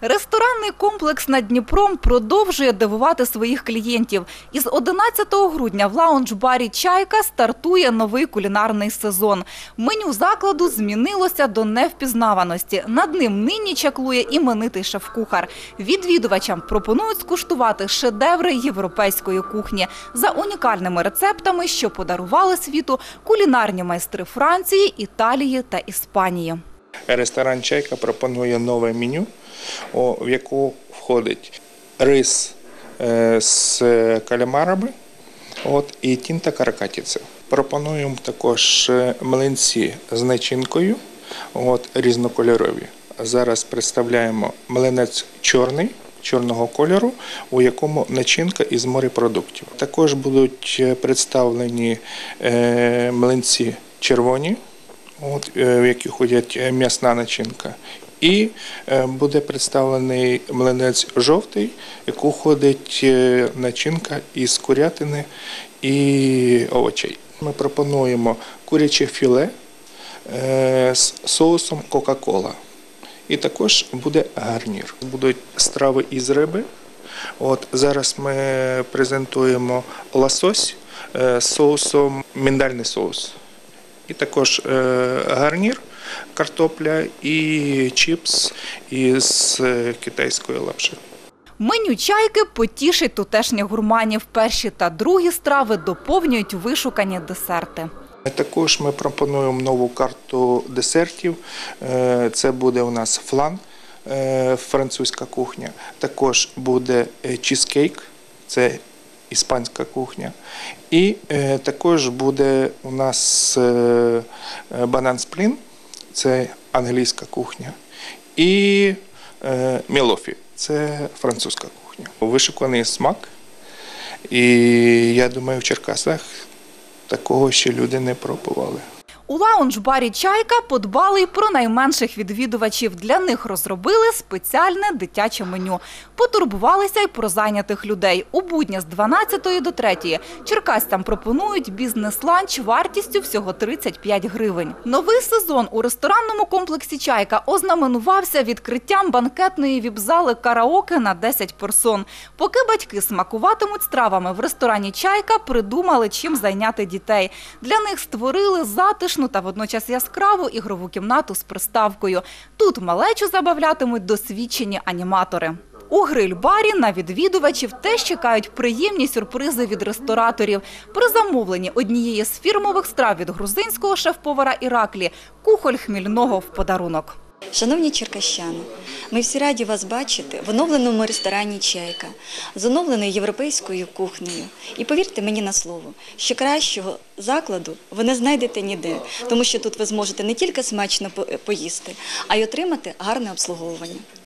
Ресторанний комплекс над Дніпром продовжує дивувати своїх клієнтів. Із 11 грудня в лаунж-барі «Чайка» стартує новий кулінарний сезон. Меню закладу змінилося до невпізнаваності. Над ним нині чаклує іменитий шеф-кухар. Відвідувачам пропонують скуштувати шедеври європейської кухні за унікальними рецептами, що подарували світу кулінарні майстри Франції, Італії та Іспанії. Ресторан Чайка пропонує нове меню, в яку входить рис е, з калямарами от, і тінта каракатіця. Пропонуємо також е, млинці з начинкою от, різнокольорові. Зараз представляємо млинець чорний. Чорного кольору, у якому начинка із морепродуктів. Також будуть е, представлені млинці червоні, от, в які ходять м'ясна начинка. І е, буде представлений млинець жовтий, яку ходить е, начинка із курятини і овочей. Ми пропонуємо куряче філе е, з соусом Кока-Кола. І також буде гарнір. Будуть страви із риби. От зараз ми презентуємо лосось з соусом, міндальний соус. І також гарнір, картопля і чіпс із е, китайської лапши. Меню чайки потішить тутешніх гурманів. Перші та другі страви доповнюють вишукані десерти. Також ми пропонуємо нову карту десертів. Е, Це буде у нас флан, е, французька кухня. Також буде чізкейк, це іспанська кухня. І також буде у нас банан сплін, це англійська кухня. І е, мілофі, це французька кухня. Вишуканий смак. І я думаю, в Черкасах такого ще люди не пробували. У лаунж-барі «Чайка» подбали й про найменших відвідувачів. Для них розробили спеціальне дитяче меню. Потурбувалися й про зайнятих людей. У будні з 12 до 3 черкасцям пропонують бізнес-ланч вартістю всього 35 гривень. Новий сезон у ресторанному комплексі «Чайка» ознаменувався відкриттям банкетної віп-зали караоке на 10 персон. Поки батьки смакуватимуть стравами в ресторані «Чайка», придумали, чим зайняти дітей. Для них створили затишну та водночас яскраву ігрову кімнату з приставкою. Тут малечу забавлятимуть досвідчені аніматори. У гриль-барі на відвідувачів теж чекають приємні сюрпризи від рестораторів. При замовленні однієї з фірмових страв від грузинського шеф-повара Іраклі – кухоль хмільного в подарунок. Шановні черкащани, ми всі раді вас бачити в оновленому ресторані Чайка з оновленою європейською кухнею. І повірте мені на слово, що кращого закладу ви не знайдете ніде, тому що тут ви зможете не тільки смачно поїсти, а й отримати гарне обслуговування.